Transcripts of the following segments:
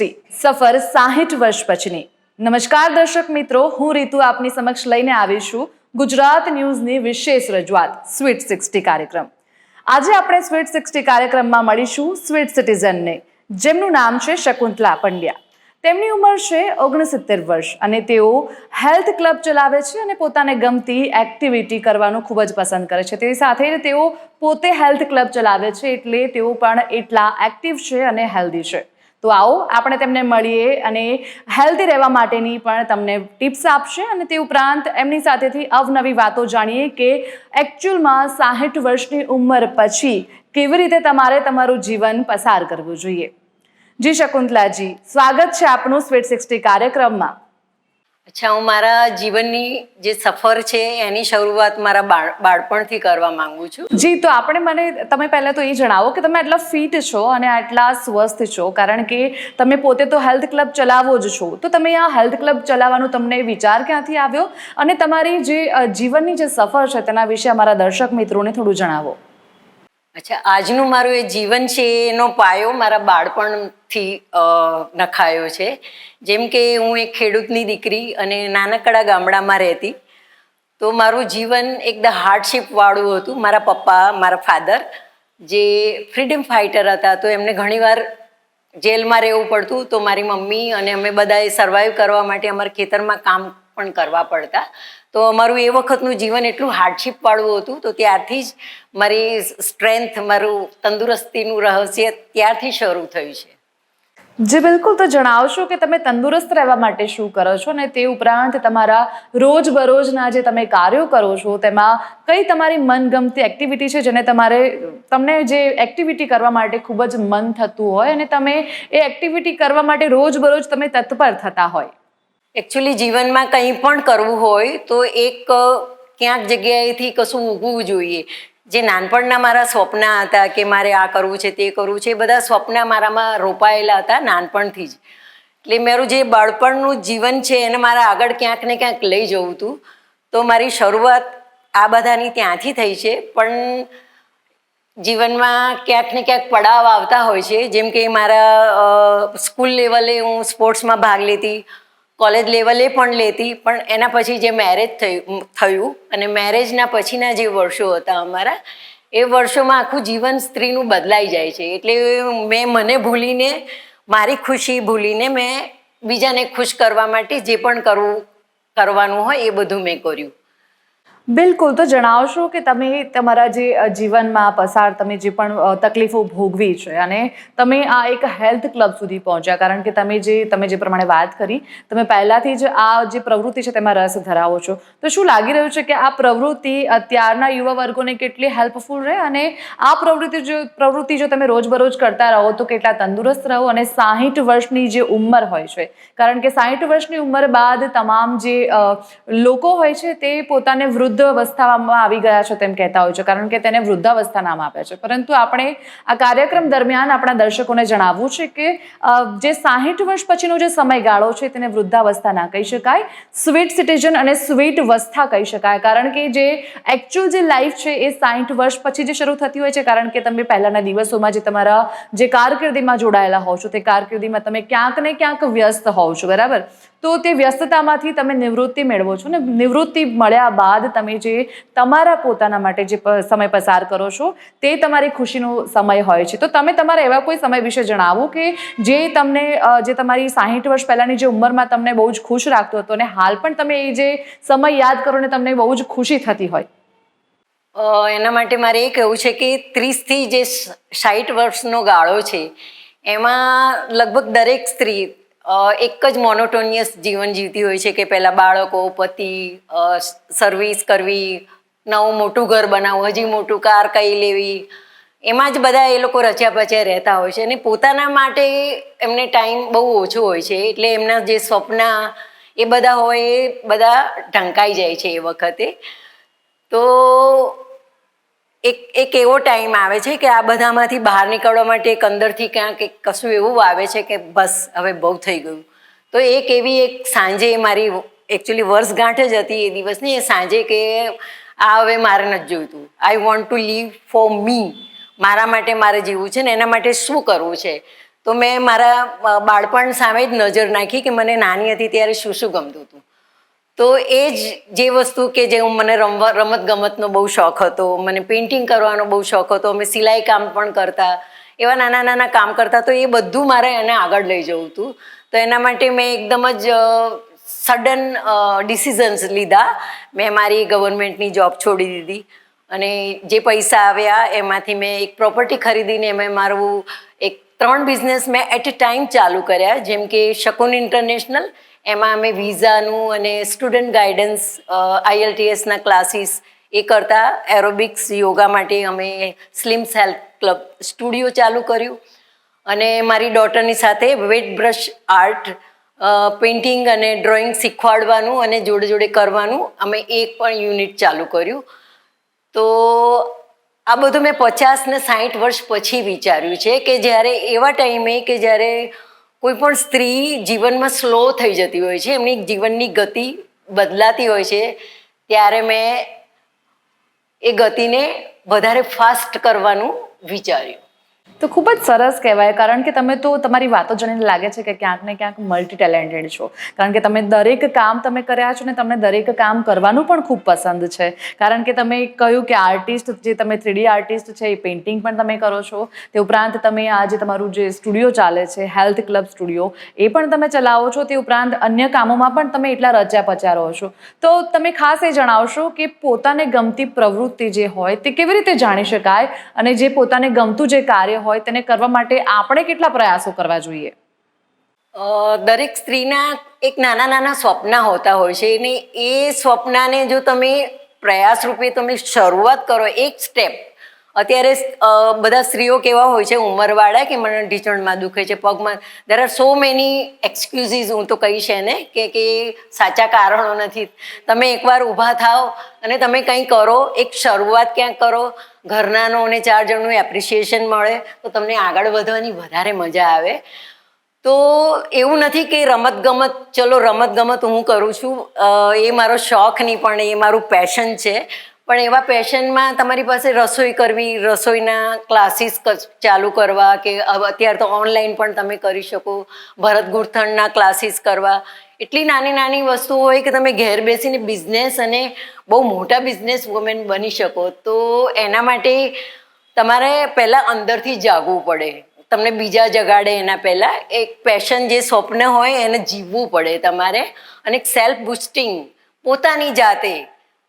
Sixty સફર સાહીઠ વર્ષ પછીની. નમસ્કાર દર્શક મિત્રો, હું રીતુ આપની સમક્ષ લઈને આવી છું ગુજરાત ન્યૂઝની વિશેષ રજૂઆત, સ્વીટ સિક્સટી કાર્યક્રમ. આજે આપણે સ્વીટ સિક્સટી કાર્યક્રમમાં મળીશું સ્વીટ સિટીઝનને, જેમનું નામ છે શકુંતલા પંડ્યા. તેમની ઉંમર છે ઓગણસિત્તેર વર્ષ અને તેઓ હેલ્થ ક્લબ ચલાવે છે અને પોતાને ગમતી એક્ટિવિટી કરવાનું ખૂબ જ પસંદ કરે છે. તે સાથે તેઓ પોતે હેલ્થ ક્લબ ચલાવે છે એટલે તેઓ પણ એટલા એક્ટિવ છે અને હેલ્ધી છે. તો આવો, આપણે તેમને મળીએ અને હેલ્ધી રહેવા માટેની પણ તમને ટિપ્સ આપશે અને તે ઉપરાંત એમની સાથેથી અવનવી વાતો જાણીએ કે એકચ્યુઅલમાં સાહીઠ વર્ષની ઉંમર પછી કેવી રીતે તમારે તમારું જીવન પસાર કરવું જોઈએ. જી શકુંતલાજી, સ્વાગત છે આપનું સ્વીટ સિક્સટી કાર્યક્રમમાં. અચ્છા, હું મારા જીવનની જે સફર છે એની શરૂઆત મારા બાળ, બાળપણથી કરવા માંગુ છું. જી, તો આપણે મને, તમે પહેલાં તો એ જણાવો કે તમે આટલા ફિટ છો અને આટલા સ્વસ્થ છો, કારણ કે તમે પોતે તો હેલ્થ ક્લબ ચલાવો જ છો. તો તમે આ હેલ્થ ક્લબ ચલાવવાનો તમને વિચાર ક્યાંથી આવ્યો? અને તમારી જે જીવનની જે સફર છે તેના વિશે અમારા દર્શક મિત્રોને થોડું જણાવો. અચ્છા, આજનું મારું એ જીવન છે એનો પાયો મારા બાળપણથી નખાયો છે. જેમ કે હું એક ખેડૂતની દીકરી અને નાનકડા ગામડામાં રહેતી. તો મારું જીવન એકદમ હાર્ડશીપવાળું હતું. મારા પપ્પા, મારા ફાધર, જે ફ્રીડમ ફાઇટર હતા, તો એમને ઘણીવાર જેલમાં રહેવું પડતું. તો મારી મમ્મી અને અમે બધાએ સર્વાઈવ કરવા માટે અમારા ખેતરમાં કામ પણ કરવા પડતા. તો અમારું એ વખતનું જીવન એટલું હાર્ડશીપ વાળું હતું, તો ત્યારથી જ મારી સ્ટ્રેન્થ મારું તંદુરસ્તીનું રહસ્ય ત્યારથી શરૂ થયું છે. જી બિલકુલ તો જણાવશો કે તમે તંદુરસ્ત રહેવા માટે શું કરો છો અને તે ઉપરાંત તમારા રોજબરોજના જે તમે કાર્યો કરો છો, તેમાં કઈ તમારી મનગમતી એક્ટિવિટી છે જેને તમારે, તમને જે એક્ટિવિટી કરવા માટે ખૂબ જ મન થતું હોય અને તમે એ એક્ટિવિટી કરવા માટે રોજબરોજ તમે તત્પર થતા હોય? એકચ્યુઅલી જીવનમાં કંઈ પણ કરવું હોય, તો એક ક્યાંક જગ્યાએથી કશું ઉગવું જોઈએ. જે નાનપણના મારા સ્વપ્ન હતા કે મારે આ કરવું છે, તે કરવું છે, એ બધા સ્વપ્ન મારામાં રોપાયેલા હતા નાનપણથી જ. એટલે મારું જે બાળપણનું જીવન છે, એને મારા આગળ ક્યાંક ને ક્યાંક લઈ જવું હતું તો મારી શરૂઆત આ બધાની ત્યાંથી થઈ છે, પણ જીવનમાં ક્યાંક ને ક્યાંક પડાવ આવતા હોય છે. જેમ કે મારા સ્કૂલ લેવલે હું સ્પોર્ટ્સમાં ભાગ લેતી કોલેજ લેવલે પણ લેતી, પણ એના પછી જે મેરેજ થયું થયું, અને મેરેજના પછીના જે વર્ષો હતા અમારા, એ વર્ષોમાં આખું જીવન સ્ત્રીનું બદલાઈ જાય છે. એટલે મેં મને ભૂલીને, મારી ખુશી ભૂલીને મેં બીજાને ખુશ કરવા માટે જે પણ કરવું, કરવાનું હોય એ બધું મેં કર્યું. બિલકુલ, તો જણાવશો કે તમે તમારા જે જીવનમાં પસાર તમે જે પણ તકલીફો ભોગવી છે અને તમે આ એક હેલ્થ ક્લબ સુધી પહોંચ્યા. કારણ કે તમે જે તમે જે પ્રમાણે વાત કરી, તમે પહેલાંથી જ આ જે પ્રવૃત્તિ છે તેમાં રસ ધરાવો છો. તો શું લાગી રહ્યું છે કે આ પ્રવૃત્તિ અત્યારના યુવા વર્ગોને કેટલી હેલ્પફુલ રહે? અને આ પ્રવૃત્તિ જો પ્રવૃત્તિ જો તમે રોજબરોજ કરતા રહો, તો કેટલા તંદુરસ્ત રહો અને સાહીઠ વર્ષની જે ઉંમર હોય છે. કારણ કે સાહીઠ વર્ષની ઉંમર બાદ તમામ જે લોકો હોય છે તે પોતાને વૃદ્ધ અવસ્થામાં આવી ગયા છે તેમ કહેતા હોય છે, કારણ કે તેને વૃદ્ધાવસ્થા નામ આપે છે. પરંતુ આપણે આ કાર્યક્રમ દરમિયાન આપણા દર્શકોને જણાવવું છે કે જે સાહીઠ વર્ષ પછીનો જે સમયગાળો છે તેને વૃદ્ધાવસ્થા ના કહી શકાય, સ્વીટ સિટીઝન અને સ્વીટ વસ્થા કહી શકાય. કારણ કે જે એકચ્યુઅલ જે લાઈફ છે એ સાહીઠ વર્ષ પછી જે શરૂ થતી હોય છે, કારણ કે તમે પહેલાના દિવસોમાં જે તમારા જે કારકિર્દીમાં જોડાયેલા હોવ છો, તે કારકિર્દીમાં તમે ક્યાંક ને ક્યાંક વ્યસ્ત હોવ છો, બરાબર? તો તે વ્યસ્તતામાંથી તમે નિવૃત્તિ મેળવો છો ને નિવૃત્તિ મળ્યા બાદ તમે જે તમારા પોતાના માટે જે સમય પસાર કરો છો, તે તમારી ખુશીનો સમય હોય છે. તો તમે તમારા એવા કોઈ સમય વિશે જણાવો કે જે તમને જે તમારી સાહીઠ વર્ષ પહેલાંની જે ઉંમરમાં તમને બહુ જ ખુશ રાખતો હતો અને હાલ પણ તમે એ જે સમય યાદ કરો ને તમને બહુ જ ખુશી થતી હોય. એના માટે મારે એ કહેવું છે કે ત્રીસથી જે સાઠ વર્ષનો ગાળો છે, એમાં લગભગ દરેક સ્ત્રી એક જ મોનોટોનિયસ જીવન જીવતી હોય છે કે પહેલાં બાળકો, પતિ સર્વિસ કરવી, નવું મોટું ઘર બનાવવું, હજી મોટું કાર કઈ લેવી, એમાં જ બધા એ લોકો રચ્યા પચ્યા રહેતા હોય છે અને પોતાના માટે એમને ટાઈમ બહુ ઓછો હોય છે. એટલે એમના જે સ્વપ્ન એ બધા હોય એ બધા ઢંકાઈ જાય છે એ વખતે. તો એક એક એવો ટાઈમ આવે છે કે આ બધામાંથી બહાર નીકળવા માટે એક અંદરથી ક્યાંક એક કશું એવું આવે છે કે બસ હવે બહુ થઈ ગયું. તો એક એવી એક સાંજે મારી એકચ્યુઅલી વર્ષગાંઠ જ હતી એ દિવસની, એ સાંજે કે આ હવે મારે નથી જોઈતું. I want to live for me મારા માટે મારે જીવવું છે ને એના માટે શું કરવું છે? તો મેં મારા બાળપણ સામે જ નજર નાખી કે મને નાની હતી ત્યારે શું શું ગમતું હતું. તો એ જ જે વસ્તુ કે જે હું મને રમવા રમત ગમતનો બહુ શોખ હતો, મને પેઇન્ટિંગ કરવાનો બહુ શોખ હતો, અમે સિલાઈ કામ પણ કરતા, એવા નાના નાના કામ કરતા, તો એ બધું મારે એને આગળ લઈ જવું હતું. તો એના માટે મેં એકદમ જ સડન ડિસિઝન્સ લીધા. મેં મારી ગવર્મેન્ટની જોબ છોડી દીધી. અને જે પૈસા આવ્યા, એમાંથી મેં એક પ્રોપર્ટી ખરીદીને મેં મારું એક ત્રણ બિઝનેસ મેં એટ એ ટાઈમ ચાલુ કર્યા. જેમ કે શકુન ઇન્ટરનેશનલ એમાં અમે વિઝાનું અને સ્ટુડન્ટ ગાઈડન્સ આઈએલટીએસના ક્લાસીસ એ કરતા એરોબિક્સ યોગા માટે અમે સ્લિમ્સ હેલ્થ ક્લબ સ્ટુડિયો ચાલુ કર્યું. અને મારી ડોટરની સાથે વેટ બ્રશ આર્ટ પેઇન્ટિંગ અને ડ્રોઈંગ શીખવાડવાનું અને જોડે જોડે કરવાનું અમે એક પણ યુનિટ ચાલુ કર્યું. તો આ બધું મેં પચાસ ને સાઠ વર્ષ પછી વિચાર્યું છે કે જ્યારે એવા ટાઈમે કે જ્યારે કોઈ પણ સ્ત્રી જીવનમાં સ્લો થઈ જતી હોય છે, એમની જીવનની ગતિ બદલાતી હોય છે, ત્યારે મેં એ ગતિને વધારે ફાસ્ટ કરવાનું વિચાર્યું. તો ખૂબ જ સરસ કહેવાય, કારણ કે તમે તો તમારી વાતો જાણીને લાગે છે કે ક્યાંક ને ક્યાંક મલ્ટી ટેલેન્ટેડ છો. કારણ કે તમે દરેક કામ તમે કર્યા છો ને તમને દરેક કામ કરવાનું પણ ખૂબ પસંદ છે. કારણ કે તમે કહ્યું કે આર્ટિસ્ટ જે તમે થ્રીડી આર્ટિસ્ટ છે એ પેઇન્ટિંગ પણ તમે કરો છો. તે ઉપરાંત તમે આ જે તમારું જે સ્ટુડિયો ચાલે છે હેલ્થ ક્લબ સ્ટુડિયો એ પણ તમે ચલાવો છો. તે ઉપરાંત અન્ય કામોમાં પણ તમે એટલા રચ્યા પચ્યા રહો છો. તો તમે ખાસ એ જણાવશો કે પોતાને ગમતી પ્રવૃત્તિ જે હોય તે કેવી રીતે જાણી શકાય અને જે પોતાને ગમતું જે કાર્ય હોય તેને કરવા માટે આપણે કેટલા પ્રયાસો કરવા જોઈએ? દરેક સ્ત્રીના એક નાના નાના સ્વપ્ન હોતા હોય છે અને એ સ્વપ્નને જો તમે પ્રયાસ રૂપે તમે શરૂઆત કરો એક સ્ટેપ. અત્યારે બધા સ્ત્રીઓ કેવા હોય છે, ઉંમરવાળા કે મને ઢીચણમાં દુખે છે, પગમાં there are so many excuses હું તો કહીશ એને, કે કે સાચા કારણો નથી. તમે એકવાર ઊભા થાઓ અને તમે કંઈ કરો, એક શરૂઆત ક્યાંક કરો ઘરનાનો અને ચાર જણનું એપ્રિસિએશન મળે, તો તમને આગળ વધવાની વધારે મજા આવે. તો એવું નથી કે રમત ગમત ચલો રમત ગમત હું કરું છું. એ મારો શોખ નહીં પણ એ મારું પેશન છે. પણ એવા પેશનમાં તમારી પાસે રસોઈ કરવી, રસોઈના ક્લાસીસ ચાલુ કરવા કે અત્યારે તો ઓનલાઈન પણ તમે કરી શકો, ભરત ગૂંથણના ક્લાસીસ કરવા. એટલી નાની નાની વસ્તુઓ હોય કે તમે ઘેર બેસીને બિઝનેસ અને બહુ મોટા બિઝનેસ વુમેન બની શકો, તો એના માટે તમારે પહેલાં અંદરથી જાગવું પડે. તમને બીજા જગાડે એના પહેલાં એક પેશન જે સ્વપ્ન હોય એને જીવવું પડે તમારે. અને સેલ્ફ બુસ્ટિંગ પોતાની જાતે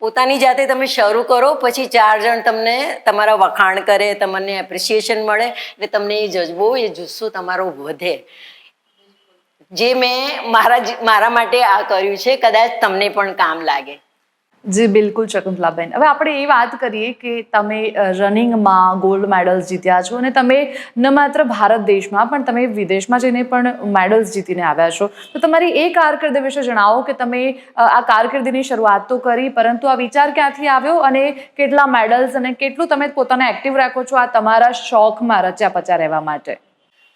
પોતાની જાતે તમે શરૂ કરો, પછી ચાર જણ તમને તમારા વખાણ કરે, તમને એપ્રિસિએશન મળે, એટલે તમને એ જજ્બો એ જુસ્સો તમારો વધે. જે મેં મારા મારા માટે આ કર્યું છે, કદાચ તમને પણ કામ લાગે. જી, બિલકુલ શકુંતલાબેન હવે આપણે એ વાત કરીએ કે તમે રનિંગમાં ગોલ્ડ મેડલ્સ જીત્યા છો અને તમે ન માત્ર ભારત દેશમાં, પણ તમે વિદેશમાં જઈને પણ મેડલ્સ જીતીને આવ્યા છો. તો તમારી એ કારકિર્દી વિશે જણાવો કે તમે આ કારકિર્દીની શરૂઆત તો કરી, પરંતુ આ વિચાર ક્યાંથી આવ્યો અને કેટલા મેડલ્સ અને કેટલું તમે પોતાને એક્ટિવ રાખો છો આ તમારા શોખમાં રચ્યા પચ્યા રહેવા માટે?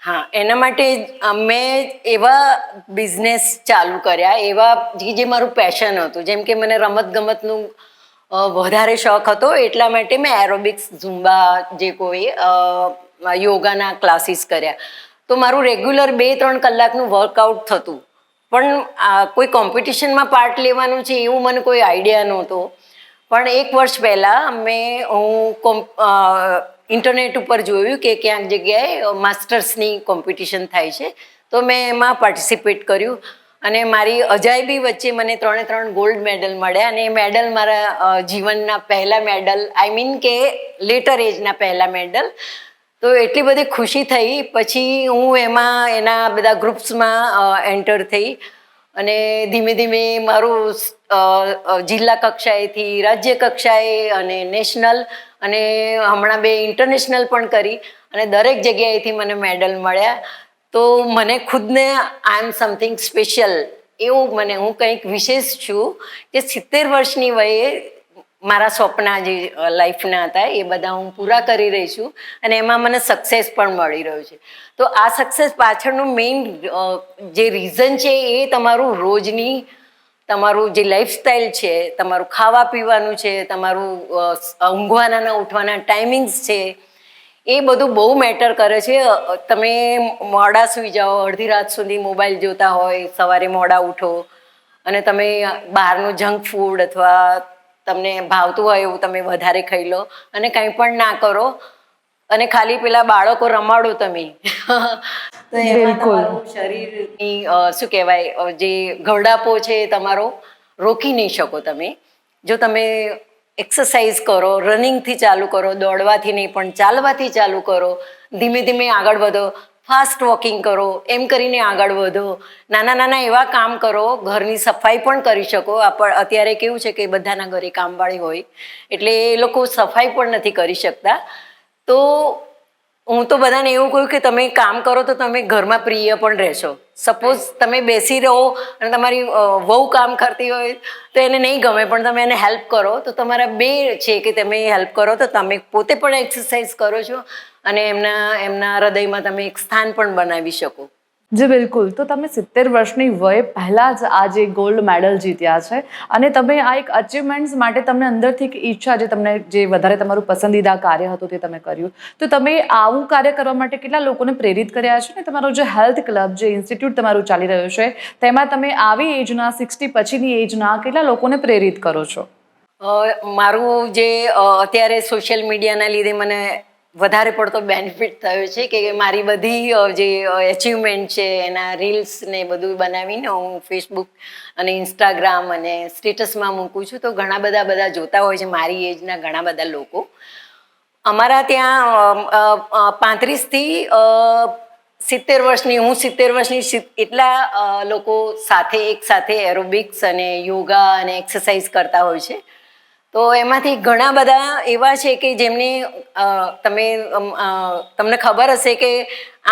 હા, એના માટે મેં એવા બિઝનેસ ચાલુ કર્યા, એવા જે જે મારું પેશન હતું, જેમ કે મને રમત ગમતનું વધારે શોખ હતો, એટલા માટે મેં એરોબિક્સ ઝુંબા જે કોઈ યોગાના ક્લાસીસ કર્યા. તો મારું રેગ્યુલર બે ત્રણ કલાકનું વર્કઆઉટ થતું. પણ કોઈ કોમ્પિટિશનમાં પાર્ટ લેવાનું છે એવું મને કોઈ આઈડિયા નહોતો. પણ એક વર્ષ પહેલાં મેં, હું, કોમ ઇન્ટરનેટ ઉપર જોયું કે ક્યાંક જગ્યાએ માસ્ટર્સની કોમ્પિટિશન થાય છે. તો મેં એમાં પાર્ટિસિપેટ કર્યું અને મારી અજાયબી વચ્ચે મને ત્રણે ત્રણ ગોલ્ડ મેડલ મળ્યા અને એ મેડલ મારા જીવનના પહેલા મેડલ આઈ મીન કે લેટર એજના પહેલા મેડલ. તો એટલી બધી ખુશી થઈ. પછી હું એમાં, એના બધા ગ્રુપ્સમાં એન્ટર થઈ અને ધીમે ધીમે મારું જિલ્લા કક્ષાએથી રાજ્ય કક્ષાએ અને નેશનલ અને હમણાં બે ઇન્ટરનેશનલ પણ કરી અને દરેક જગ્યાએથી મને મેડલ મળ્યા. તો મને ખુદને આઈ એમ સમથિંગ સ્પેશિયલ એવું મને, હું કંઈક વિશેષ છું કે સિત્તેર વર્ષની વયે મારા સ્વપ્ના જે લાઈફના હતા એ બધા હું પૂરા કરી રહી છું અને એમાં મને સક્સેસ પણ મળી રહ્યું છે. તો આ સક્સેસ પાછળનું મેઇન જે રીઝન છે એ તમારું રોજની તમારું જે લાઈફસ્ટાઈલ છે, તમારું ખાવા પીવાનું છે, તમારું ઊંઘવાના, ઉઠવાના ટાઈમિંગ્સ છે, એ બધું બહુ મેટર કરે છે. તમે મોડા સૂઈ જાઓ, અડધી રાત સુધી મોબાઈલ જોતા હોય, સવારે મોડા ઉઠો અને તમે બહારનું જંક ફૂડ અથવા તમને ભાવતું હોય એવું તમે વધારે ખાઈ લો અને કંઈ પણ ના કરો અને ખાલી પેલા બાળકો રમાડો તમે. તો એમાં તમારું શરીરની શું કહેવાય જે ઘરડાપો છે એ તમારો રોકી નહીં શકો તમે. જો તમે એક્સરસાઇઝ કરો રનિંગથી ચાલુ કરો દોડવાથી નહીં પણ ચાલવાથી ચાલુ કરો ધીમે ધીમે આગળ વધો ફાસ્ટ વોકિંગ કરો એમ કરીને આગળ વધો નાના નાના એવા કામ કરો ઘરની સફાઈ પણ કરી શકો. આપણ અત્યારે કેવું છે કે બધાના ઘરે કામવાળી હોય એટલે એ લોકો સફાઈ પણ નથી કરી શકતા. તો હું તો બધાને એવું કહ્યું કે તમે કામ કરો તો તમે ઘરમાં પ્રિય પણ રહેશો. સપોઝ તમે બેસી રહો અને તમારી વહુ કામ કરતી હોય તો એને નહીં ગમે પણ તમે એને હેલ્પ કરો તો તમારા બે છે કે તમે હેલ્પ કરો તો તમે પોતે પણ એક્સરસાઇઝ કરો છો અને એમના એમના હૃદયમાં તમે એક સ્થાન પણ બનાવી શકો. જી, બિલકુલ. તો તમે સિત્તેર વર્ષની વય પહેલાં જ આ જે ગોલ્ડ મેડલ જીત્યા છે અને તમે આ એક અચીવમેન્ટ્સ માટે તમને અંદરથી એક ઈચ્છા જે તમને જે વધારે તમારું પસંદીદા કાર્ય હતું તે તમે કર્યું. તો તમે આવું કાર્ય કરવા માટે કેટલા લોકોને પ્રેરિત કર્યા છે? ને તમારો જે હેલ્થ ક્લબ જે ઇન્સ્ટિટ્યૂટ તમારું ચાલી રહ્યું છે, તેમાં તમે આવી એજના સિક્સટી પછીની એજના કેટલા લોકોને પ્રેરિત કરો છો? મારું જે અત્યારે સોશિયલ મીડિયાના લીધે મને વધારે પડતો બેનિફિટ થયો છે કે મારી બધી જે એચિવમેન્ટ છે, એના રીલ્સ ને બધું બનાવીને હું ફેસબુક અને ઇન્સ્ટાગ્રામ અને સ્ટેટસમાં મૂકું છું. તો ઘણા બધા બધા જોતા હોય છે મારી એજના ઘણા બધા લોકો. અમારા ત્યાં પાંત્રીસથી સિત્તેર વર્ષની, હું સિત્તેર વર્ષની એટલા લોકો સાથે, એક સાથે એરોબિક્સ અને યોગા અને એક્સરસાઇઝ કરતા હોય છે. તો એમાંથી ઘણા બધા એવા છે કે જેમને તમે તમને ખબર હશે કે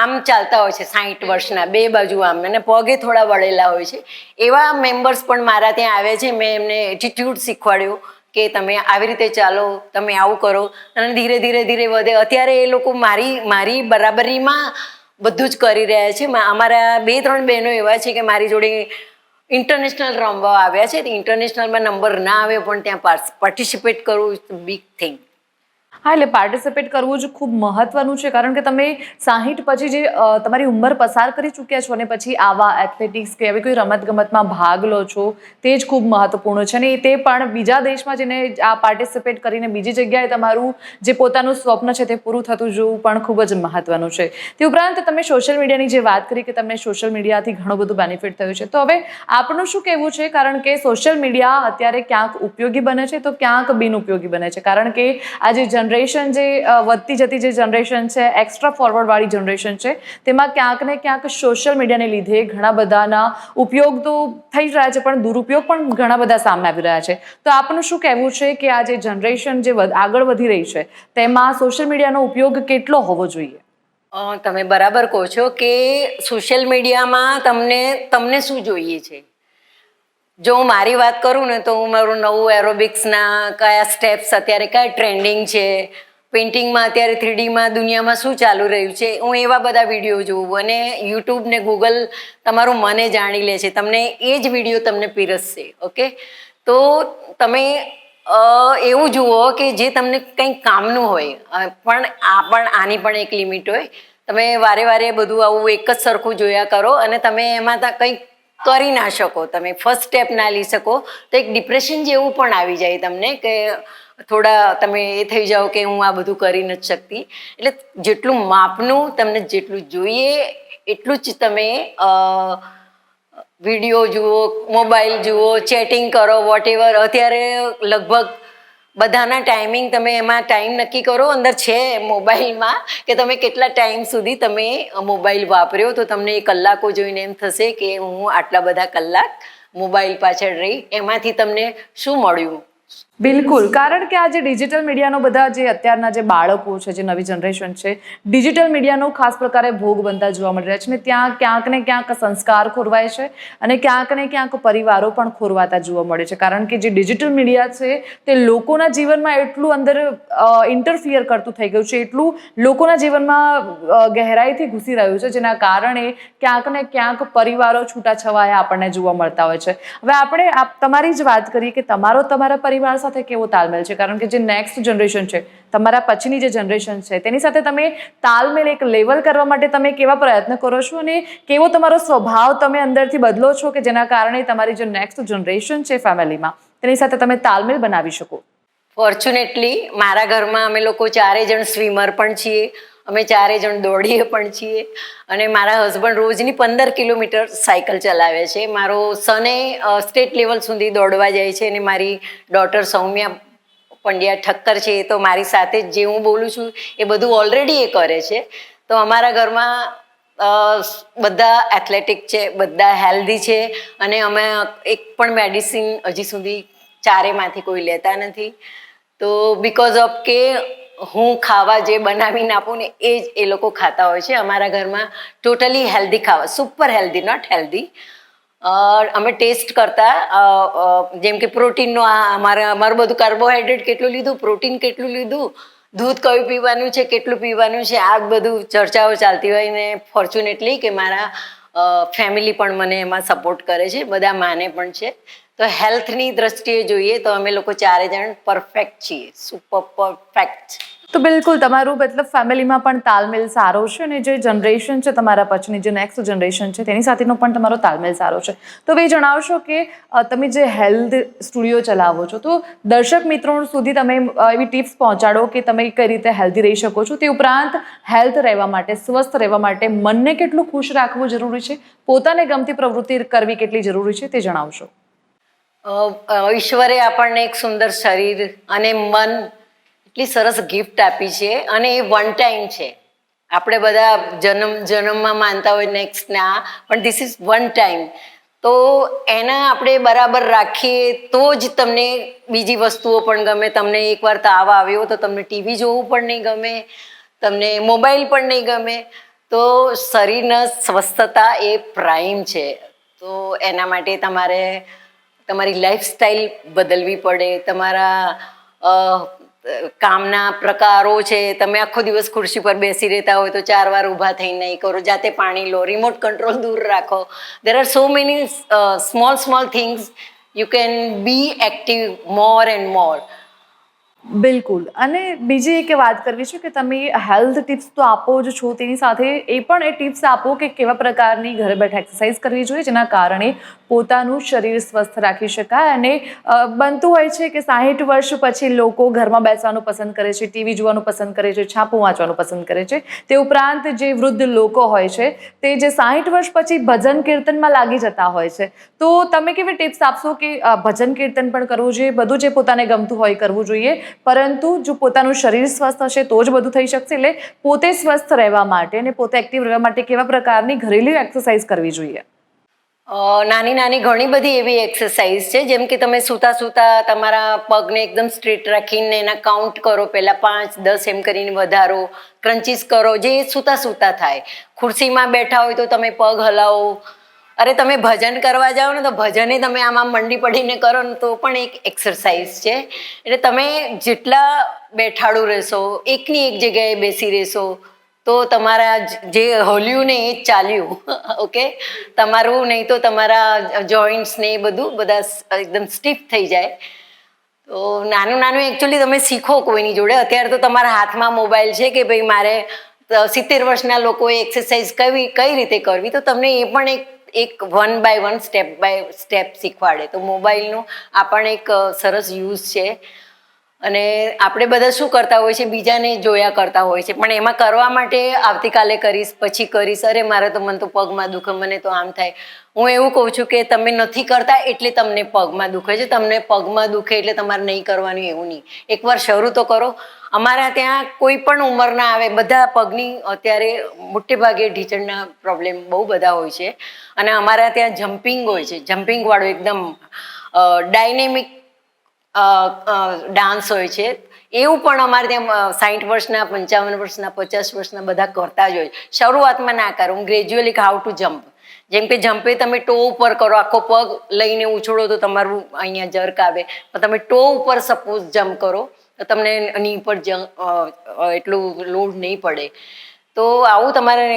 આમ ચાલતા હોય છે સાહીઠ વર્ષના, બે બાજુ આમ, અને પગે થોડા વળેલા હોય છે. એવા મેમ્બર્સ પણ મારા ત્યાં આવે છે. મેં એમને એટીટ્યુડ શીખવાડ્યો કે તમે આવી રીતે ચાલો, તમે આવું કરો. અને ધીરે ધીરે ધીરે વધે. અત્યારે એ લોકો મારી મારી બરાબરીમાં બધું જ કરી રહ્યા છે. અમારા બે, ત્રણ બહેનો એવા છે કે મારી જોડે ઇન્ટરનેશનલ રમવા આવ્યા છે ઇન્ટરનેશનલમાં નંબર ના આવે પણ ત્યાં પાર્ટિસિપેટ કરવું ઇઝ બિગ થિંગ હા, એટલે પાર્ટિસિપેટ કરવું જ ખૂબ મહત્વનું છે, કારણ કે તમે સાહીઠ પછી જે તમારી ઉંમર પસાર કરી ચૂક્યા છો અને પછી આવા એથ્લેટિક્સ કે આવી કોઈ રમતગમતમાં ભાગ લો છો, તે જ ખૂબ મહત્વપૂર્ણ છે. અને તે પણ બીજા દેશમાં જઈને આ પાર્ટિસિપેટ કરીને બીજી જગ્યાએ તમારું જે પોતાનું સ્વપ્ન છે તે પૂરું થતું જોવું પણ ખૂબ જ મહત્વનું છે. તે ઉપરાંત તમે સોશિયલ મીડિયાની જે વાત કરી કે તમને સોશિયલ મીડિયાથી ઘણું બધું બેનિફિટ થયું છે, તો હવે આપણું શું કહેવું છે? કારણ કે સોશિયલ મીડિયા અત્યારે ક્યાંક ઉપયોગી બને છે તો ક્યાંક બિનઉપયોગી બને છે, કારણ કે આજે જે જનરેશન જે વધતી જતી જે જનરેશન છે એક્સ્ટ્રા ફોરવર્ડવાળી જનરેશન છે, તેમાં ક્યાંક ને ક્યાંક સોશિયલ મીડિયાને લીધે ઘણા બધાના ઉપયોગ તો થઈ જ રહ્યા છે, પણ દુરુપયોગ પણ ઘણા બધા સામે આવી રહ્યા છે. તો આપનું શું કહેવું છે કે આ જે જનરેશન જે આગળ વધી રહી છે, તેમાં સોશિયલ મીડિયાનો ઉપયોગ કેટલો હોવો જોઈએ? તમે બરાબર કહો છો કે સોશિયલ મીડિયામાં તમને તમને શું જોઈએ છે? જો હું મારી વાત કરું ને તો હું મારું નવું એરોબિક્સના કયા સ્ટેપ્સ અત્યારે કયા ટ્રેન્ડિંગ છે? પેઇન્ટિંગમાં અત્યારે થ્રીડીમાં દુનિયામાં શું ચાલુ રહ્યું છે? હું એવા બધા વીડિયો જોઉં અને યુટ્યુબ ને ગૂગલ તમારું મને જાણી લે છે. તમને એ જ વીડિયો તમને પીરસશે ઓકે તો તમે એવું જુઓ કે જે તમને કંઈક કામનું હોય પણ આ, પણ આની પણ એક લિમિટ હોય. તમે વારે વારે બધું આવું એક જ સરખું જોયા કરો અને તમે એમાં કંઈક કરી ના શકો. તમે ફર્સ્ટ સ્ટેપ ના લઈ શકો. તો એક ડિપ્રેશન જેવું પણ આવી જાય તમને કે થોડા તમે એ થઈ જાઓ કે હું આ બધું કરી નથી શકતી. એટલે જેટલું માપનું તમને જેટલું જોઈએ, એટલું જ તમે વીડિયો જુઓ મોબાઈલ જુઓ ચેટિંગ કરો વોટ અત્યારે લગભગ બધાના ટાઈમિંગ તમે એમાં ટાઈમ નક્કી કરો. અંદર છે મોબાઈલમાં કે તમે કેટલા ટાઈમ સુધી તમે મોબાઈલ વાપર્યો. તો તમને એ કલાકો જોઈને એમ થશે કે હું આટલા બધા કલાક મોબાઈલ પાછળ રહી. એમાંથી તમને શું મળ્યું? બિલકુલ. કારણ કે આ જે ડિજિટલ મીડિયાનો બધા જે અત્યારના જે બાળકો છે, જે નવી જનરેશન છે ડિજિટલ મીડિયાનો ખાસ પ્રકારે ભોગ બનતા જોવા મળી રહ્યા છે ને ત્યાં ક્યાંક ને ક્યાંક સંસ્કાર ખોરવાય છે અને ક્યાંક ને ક્યાંક પરિવારો પણ ખોરવાતા જોવા મળે છે. કારણ કે જે ડિજિટલ મીડિયા છે, તે લોકોના જીવનમાં એટલું અંદર ઇન્ટરફિયર કરતું થઈ ગયું છે, એટલું લોકોના જીવનમાં ગહેરાઈથી ઘૂસી રહ્યું છે, જેના કારણે ક્યાંક ને ક્યાંક પરિવારો છૂટાછવાયા આપણને જોવા મળતા હોય છે. હવે આપણે આપ, તમારી જ વાત કરીએ કે તમારો તમારા પરિવાર સાથે સાથે કેવો તાલમેલ છે? કારણ કે જે નેક્સ્ટ જનરેશન છે, તમારા પછીની જે જનરેશન છે, તેની સાથે તમે તાલમેલ એક લેવલ કરવા માટે તમે કેવા પ્રયત્ન કરો છો અને કેવો તમારો સ્વભાવ તમે અંદરથી બદલો છો કે જેના કારણે તમારી જે નેક્સ્ટ જનરેશન છે ફેમિલીમાં તેની સાથે તમે તાલમેલ બનાવી શકો? ફોર્ચ્યુનેટલી મારા ઘરમાં અમે લોકો ચારે જણ સ્વિમર પણ છીએ. અમે ચારે જણ દોડીએ પણ છીએ. અને મારા હસબન્ડ રોજની પંદર કિલોમીટર સાયકલ ચલાવે છે. મારો સને સ્ટેટ લેવલ સુધી દોડવા જાય છે અને મારી ડોટર સૌમ્યા પંડ્યા ઠક્કર છે. એ તો મારી સાથે જ જે હું બોલું છું, એ બધું ઓલરેડી એ કરે છે. તો અમારા ઘરમાં બધા એથ્લેટિક છે, બધા હેલ્ધી છે અને અમે એક પણ મેડિસિન હજી સુધી ચારેમાંથી કોઈ લેતા નથી. તો બિકોઝ ઓફ કે હું ખાવા જે બનાવીને આપું ને એ જ એ લોકો ખાતા હોય છે. અમારા ઘરમાં ટોટલી હેલ્ધી ખાવા સુપર હેલ્ધી નોટ હેલ્ધી અમે ટેસ્ટ કરતા જેમ કે પ્રોટીનનો આ અમારે, અમારું બધું કાર્બોહાઈડ્રેટ કેટલું લીધું પ્રોટીન કેટલું લીધું, દૂધ કયું પીવાનું છે, કેટલું પીવાનું છે, આ બધું ચર્ચાઓ ચાલતી હોય ને ફોર્ચ્યુનેટલી કે મારા ફેમિલી પણ મને એમાં સપોર્ટ કરે છે, બધા માને પણ છે. તો હેલ્થની દ્રષ્ટિએ જોઈએ તો અમે લોકો ચારે જણ પરફેક્ટ છીએ. સુપર પરફેક્ટ તો બિલકુલ, તમારું મતલબ ફેમિલીમાં પણ તાલમેલ સારો છે અને જે જનરેશન છે તમારા પછીની જે નેક્સ્ટ જનરેશન છે તેની સાથેનો પણ તમારો તાલમેલ સારો છે. તો એ જણાવશો કે તમે જે હેલ્થ સ્ટુડિયો ચલાવો છો, તો દર્શક મિત્રો સુધી તમે એવી ટિપ્સ પહોંચાડો કે તમે કઈ રીતે હેલ્ધી રહી શકો છો? તે ઉપરાંત હેલ્થ રહેવા માટે, સ્વસ્થ રહેવા માટે મનને કેટલું ખુશ રાખવું જરૂરી છે? પોતાને ગમતી પ્રવૃત્તિ કરવી કેટલી જરૂરી છે તે જણાવશો. ઈશ્વરે આપણને એક સુંદર શરીર અને મન એટલી સરસ ગિફ્ટ આપી છે અને એ વન ટાઈમ છે. આપણે બધા જન્મ, જન્મમાં માનતા હોય નેક્સ્ટ ના પણ ધીસ ઇઝ વન ટાઈમ તો એના આપણે બરાબર રાખીએ તો જ તમને બીજી વસ્તુઓ પણ ગમે. તમને એકવાર તાવ આવ્યો તો તમને ટીવી જોવું પણ નહીં ગમે, તમને મોબાઈલ પણ નહીં ગમે. તો શરીરના સ્વસ્થતા એ પ્રાઇમ છે. તો એના માટે તમારે તમારી લાઈફસ્ટાઈલ બદલવી પડે, તમારા કામના પ્રકારો છે, તમે આખો દિવસ ખુરશી પર બેસી રહેતા હોય તો ચાર વાર ઊભા થઈને નહીં કરો, જાતે પાણી લો રિમોટ કંટ્રોલ દૂર રાખો. There are so many small small things you can be active more and more બિલકુલ. અને બીજી એક વાત કરવી છે કે તમે હેલ્થ ટિપ્સ તો આપો જ છો, તેની સાથે એ પણ એ ટિપ્સ આપો કે કેવા પ્રકારની ઘરે બેઠા એક્સરસાઇઝ કરવી જોઈએ, જેના કારણે પોતાનું શરીર સ્વસ્થ રાખી શકાય. અને બનતું હોય છે કે સાહીઠ વર્ષ પછી લોકો ઘરમાં બેસવાનું પસંદ કરે છે, ટીવી જોવાનું પસંદ કરે છે, છાપું વાંચવાનું પસંદ કરે છે, તે ઉપરાંત જે વૃદ્ધ લોકો હોય છે, તે જે સાહીઠ વર્ષ પછી ભજન કીર્તનમાં લાગી જતા હોય છે. તો તમે કેવી ટિપ્સ આપશો કે ભજન કીર્તન પણ કરવું જોઈએ, બધું જે પોતાને ગમતું હોય કરવું જોઈએ પરંતુ જો પોતાનું શરીર સ્વસ્થ હશે તો જ બધું થઈ શકશે. એટલે પોતે સ્વસ્થ રહેવા માટે અને પોતે એક્ટિવ રહેવા માટે કેવા પ્રકારની ઘરેલું એક્સરસાઇઝ કરવી જોઈએ? નાની નાની ઘણી બધી એવી એક્સરસાઇઝ છે. જેમ કે તમે સૂતા સૂતા તમારા પગને એકદમ સ્ટ્રેટ રાખીને એના કાઉન્ટ કરો. પહેલાં પાંચ, દસ એમ કરીને વધારો ક્રંચીસ કરો, જે સૂતા સૂતા થાય. ખુરશીમાં બેઠા હોય તો તમે પગ હલાવો અરે તમે ભજન કરવા જાઓ ને તો ભજને તમે આમ આમ મંડી પડીને કરો ને તો પણ એક એક્સરસાઇઝ છે. એટલે તમે જેટલા બેઠાડું રહેશો, એકની એક જગ્યાએ બેસી રહેશો, તો તમારા જે હલ્યું ને એ જ ચાલ્યું. ઓકે? તમારું નહીં તો તમારા જોઈન્ટ્સ ને એ બધું બધા એકદમ સ્ટીફ થઈ જાય. તો નાનું નાનું એકચ્યુઅલી તમે શીખો કોઈની જોડે. અત્યારે તો તમારા હાથમાં મોબાઈલ છે કે ભાઈ મારે સિત્તેર વર્ષના લોકોએ એક્સરસાઇઝ કઈ કઈ રીતે કરવી? તો તમને એ પણ એક એક one by one step by step શીખવાડે. તો મોબાઈલનો આ પણ એક સરસ યુઝ છે. અને આપણે બધા શું કરતા હોય છે, બીજાને જોયા કરતા હોય છે, પણ એમાં કરવા માટે આવતીકાલે કરીશ, પછી કરીશ. અરે, મારે તો મને તો પગમાં દુખે, મને તો આમ થાય. હું એવું કહું છું કે તમે નથી કરતા એટલે તમને પગમાં દુખે છે. તમને પગમાં દુખે એટલે તમારે નહીં કરવાનું એવું નહીં. એકવાર શરૂ તો કરો. અમારા ત્યાં કોઈ પણ ઉંમરના આવે, બધા પગની અત્યારે મોટે ભાગે ઢીચણના પ્રોબ્લેમ બહુ બધા હોય છે. અને અમારા ત્યાં જમ્પિંગ હોય છે. જમ્પિંગવાળો એકદમ ડાયનેમિક ડાન્સ હોય છે. એવું પણ અમારે ત્યાં સાઠ વર્ષના, પંચાવન વર્ષના, પચાસ વર્ષના બધા કરતા જ હોય શરૂઆતમાં ના કરો. હું ગ્રેજ્યુઅલી હાઉ ટુ જમ્પ. જેમ કે જમ્પે તમે ટો ઉપર કરો. આખો પગ લઈને ઉછળો તો તમારું અહીંયા જર્ક આવે. પણ તમે ટો ઉપર સપોઝ જમ્પ કરો, તો તમને એની ઉપર એટલું લોડ નહીં પડે. તો આવું તમારે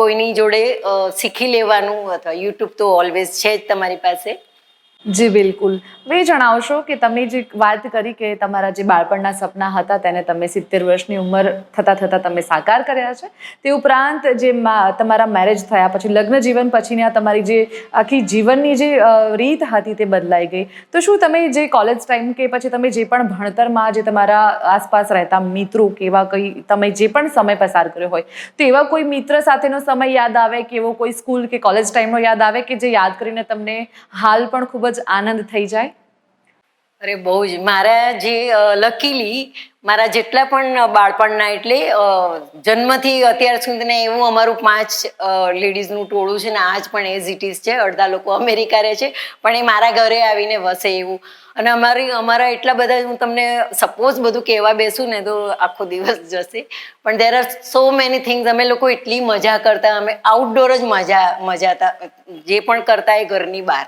કોઈની જોડે શીખી લેવાનું અથવા યુટ્યુબ તો ઓલવેઝ છે જ તમારી પાસે. જી, બિલકુલ. હવે જણાવશો કે તમે જે વાત કરી કે તમારા જે બાળપણના સપના હતા તેને તમે સિત્તેર વર્ષની ઉંમર થતાં થતાં તમે સાકાર કર્યા છે. તે ઉપરાંત જે તમારા મેરેજ થયા પછી, લગ્ન જીવન પછીની આ તમારી જે આખી જીવનની જે રીત હતી તે બદલાઈ ગઈ. તો શું તમે જે કોલેજ ટાઈમ કે પછી તમે જે પણ ભણતરમાં જે તમારા આસપાસ રહેતા મિત્રો કે એવા કંઈ, તમે જે પણ સમય પસાર કર્યો હોય, તો એવા કોઈ મિત્ર સાથેનો સમય યાદ આવે કે એવો કોઈ સ્કૂલ કે કોલેજ ટાઈમનો યાદ આવે કે જે યાદ કરીને તમને હાલ પણ ખૂબ જ આનંદ થઈ જાય? અરે બહુ જ. મારા જે લકીલી, મારા જેટલા પણ બાળપણના એટલે જન્મથી અત્યાર સુધીને એવું અમારું પાંચ લેડીઝનું ટોળું છે ને, આજ પણ એઝ ઇટ ઇઝ છે. અડધા લોકો અમેરિકા રહે છે. પણ એ મારા ઘરે આવીને વસે એવું. અને અમારી, અમારા એટલા બધા હું તમને સપોઝ બધું કહેવા બેસું ને તો આખો દિવસ જશે. પણ there are so many things અમે લોકો એટલી મજા કરતા, અમે આઉટડોર જ મજા મજાતા જે પણ કરતા એ ઘરની બહાર.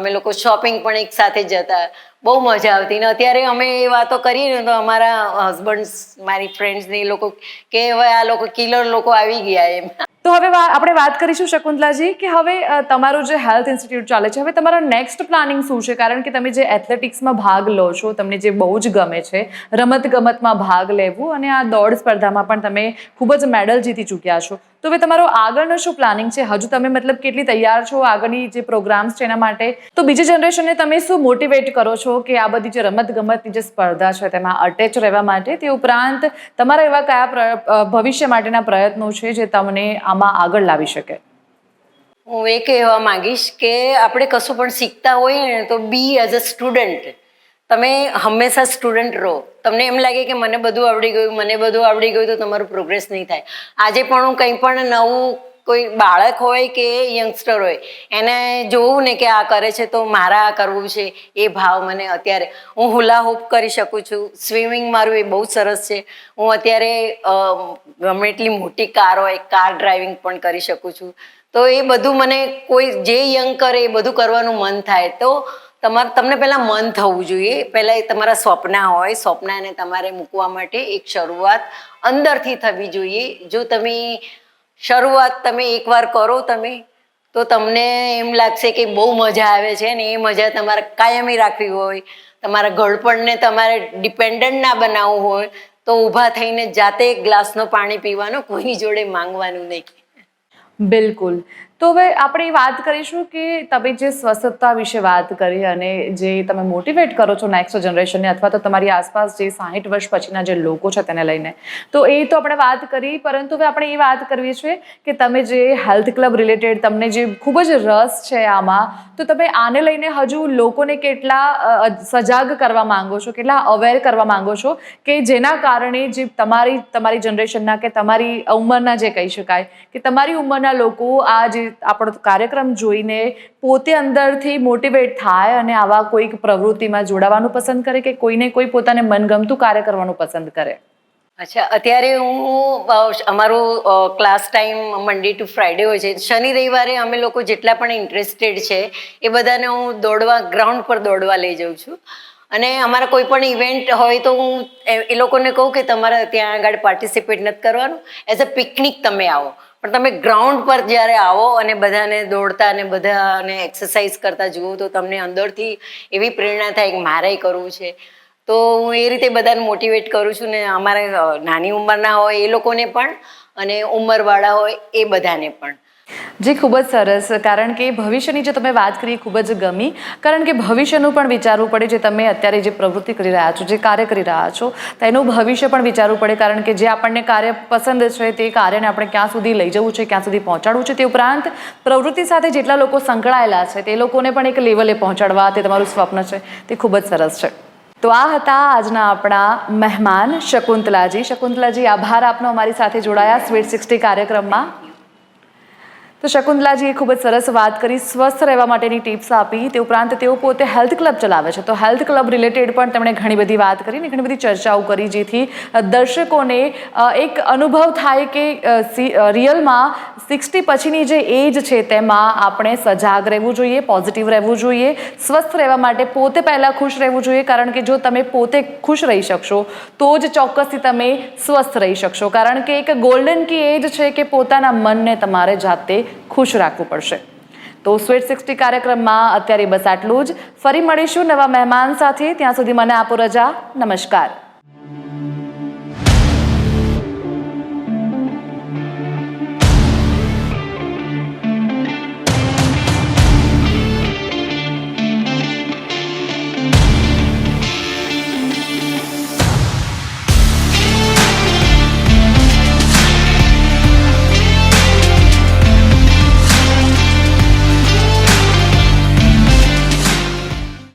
અમે લોકો શોપિંગ પણ એક સાથે જતા બહુ મજા આવતી. ને અત્યારે અમે એ વાતો કરીએ ને તો અમારા હસબન્ડ મારી ફ્રેન્ડ્સ ને એ લોકો કે હવે આ લોકો કિલર લોકો આવી ગયા એમ. તો હવે આપણે વાત કરીશું શકુંતલાજી કે હવે તમારું જે હેલ્થ ઇન્સ્ટિટ્યૂટ ચાલે છે, હવે તમારો નેક્સ્ટ પ્લાનિંગ શું છે? કારણ કે તમે જે એથ્લેટિક્સમાં ભાગ લો છો, તમને જે બહુ જ ગમે છે, રમત ગમતમાં ભાગ લેવું અને આ દોડ સ્પર્ધામાં પણ તમે ખૂબ જ મેડલ જીતી ચૂક્યા છો. તો હવે તમારો આગળનો શું પ્લાનિંગ છે? હજુ તમે મતલબ કેટલી તૈયાર છો? આગળની જે પ્રોગ્રામ્સ છે એના માટે? તો બીજી જનરેશનને તમે શું મોટિવેટ કરો છો કે આ બધી જે રમત ગમતની જે સ્પર્ધા છે તેમાં અટેચ રહેવા માટે? તે ઉપરાંત તમારા એવા કયા ભવિષ્ય માટેના પ્રયત્નો છે જે તમને આમાં આગળ લાવી શકે? હું એ કહેવા માંગીશ કે આપણે કશું પણ શીખતા હોઈએ ને તો બી એઝ અ સ્ટુડન્ટ તમે હંમેશા સ્ટુડન્ટ રહો. તમને એમ લાગે કે મને બધું આવડી ગયું, મને બધું આવડી ગયું તો તમારું પ્રોગ્રેસ નહીં થાય. આજે પણ હું કંઈ પણ નવું કોઈ બાળક હોય કે યંગસ્ટર હોય, એને જોવું ને કે આ કરે છે તો મારા આ કરવું છે, એ ભાવ મને અત્યારે. હું હુલા હોપ કરી શકું છું. સ્વિમિંગ મારું એ બહુ સરસ છે. હું અત્યારે ગમે એટલી મોટી કાર હોય કાર ડ્રાઇવિંગ પણ કરી શકું છું. તો એ બધું મને કોઈ, જે યંગ કરે એ બધું કરવાનું મન થાય. તો તમારે તમને પહેલાં મન થવું જોઈએ. પહેલાં એ તમારા સ્વપ્ના હોય, સ્વપ્નાને તમારે મૂકવા માટે એક શરૂઆત અંદરથી થવી જોઈએ. જો તમે શરૂઆત તમે એકવાર કરો તમે, તો તમને એમ લાગશે કે બહુ મજા આવે છે ને એ મજા તમારે કાયમી રાખવી હોય. તમારા ઘડપણને તમારે ડિપેન્ડન્ટ ના બનાવવું હોય, તો ઊભા થઈને જાતે ગ્લાસનું પાણી પીવાનું કોઈની જોડે માંગવાનું નહીં. બિલકુલ. તો હવે આપણે એ વાત કરીશું કે તમે જે સ્વસ્થતા વિશે વાત કરી અને જે તમે મોટિવેટ કરો છો નેક્સ્ટ જનરેશનને અથવા તો તમારી આસપાસ જે સાહીઠ વર્ષ પછીના જે લોકો છે તેને લઈને. તો એ તો આપણે વાત કરી, પરંતુ હવે આપણે એ વાત કરવી છે કે તમે જે હેલ્થ ક્લબ રિલેટેડ તમને જે ખૂબ જ રસ છે આમાં, તો તમે આને લઈને હજુ લોકોને કેટલા સજાગ કરવા માંગો છો, કેટલા અવેર કરવા માંગો છો કે જેના કારણે જે તમારી તમારી જનરેશનના કે તમારી ઉંમરના જે કહી શકાય, કે તમારી ઉંમરના લોકો આ જે આપણો કાર્યક્રમ જોઈને પોતે અંદરથી મોટિવેટ થાય અને આવા કોઈક પ્રવૃત્તિમાં જોડાવાનું પસંદ કરે કે કોઈને કોઈ પોતાને મનગમતું કાર્ય કરવાનું પસંદ કરે? અચ્છા, અત્યારે હું અમારો class time Monday to Friday હોય છે. શનિ, રવિવારે અમે લોકો જેટલા પણ ઇન્ટરેસ્ટેડ છે, એ બધાને હું દોડવા ગ્રાઉન્ડ પર દોડવા લઈ જાઉં છું. અને અમારા કોઈ પણ ઇવેન્ટ હોય તો હું, એ લોકોને કહું કે તમારે ત્યાં આગળ પાર્ટિસિપેટ નથી કરવાનું. એઝ અ પિકનિક તમે આવો. પણ તમે ગ્રાઉન્ડ પર જ્યારે આવો અને બધાને દોડતા અને બધાને એક્સરસાઇઝ કરતા જુઓ તો તમને અંદરથી એવી પ્રેરણા થાય કે મારે કરવું છે. તો હું એ રીતે બધાને મોટિવેટ કરું છું ને અમારે નાની ઉંમરના હોય એ લોકોને પણ અને ઉંમરવાળા હોય એ બધાને પણ. જે, ખૂબ જ સરસ. કારણ કે ભવિષ્યની જે તમે વાત કરી ખૂબ જ ગમી. કારણ કે ભવિષ્યનું પણ વિચારવું પડે જે તમે અત્યારે જે પ્રવૃત્તિ કરી રહ્યા છો, જે કાર્ય કરી રહ્યા છો તેનું ભવિષ્ય પણ વિચારવું પડે. કારણ કે જે આપણને કાર્ય પસંદ છે તે કાર્યને આપણે ક્યાં સુધી લઈ જવું છે, ક્યાં સુધી પહોંચાડવું છે તે ઉપરાંત પ્રવૃત્તિ સાથે જેટલા લોકો સંકળાયેલા છે તે લોકોને પણ એક લેવલે પહોંચાડવા તે તમારું સ્વપ્ન છે તે ખૂબ જ સરસ છે. તો આ હતા આજના આપણા મહેમાન શકુંતલાજી. શકુંતલાજી, આભાર આપનો અમારી સાથે જોડાયા સ્વીટ સિક્સટી કાર્યક્રમમાં. તો શકુંતલાજીએ ખૂબ જ સરસ વાત કરી, સ્વસ્થ રહેવા માટેની ટિપ્સ આપી. તે ઉપરાંત તેઓ પોતે હેલ્થ ક્લબ ચલાવે છે. તો હેલ્થ ક્લબ રિલેટેડ પણ તેમણે ઘણી બધી વાત કરી અને ઘણી બધી ચર્ચાઓ કરી, જેથી દર્શકોને એક અનુભવ થાય કે રિયલમાં સિક્સટી પછીની જે એજ છે તેમાં આપણે સજાગ રહેવું જોઈએ, પોઝિટિવ રહેવું જોઈએ, સ્વસ્થ રહેવા માટે પોતે પહેલાં ખુશ રહેવું જોઈએ, કારણ કે જો તમે પોતે ખુશ રહી શકશો, તો જ ચોક્કસથી તમે સ્વસ્થ રહી શકશો. કારણ કે એક ગોલ્ડન કી એજ છે કે પોતાના મનને તમારે જાતે ખુશ રાખવું પડશે. તો સ્વીટ સિક્સટી કાર્યક્રમમાં અત્યારે બસ આટલું જ. ફરી મળીશું નવા મહેમાન સાથે. ત્યાં સુધી મને આપો રજા. નમસ્કાર.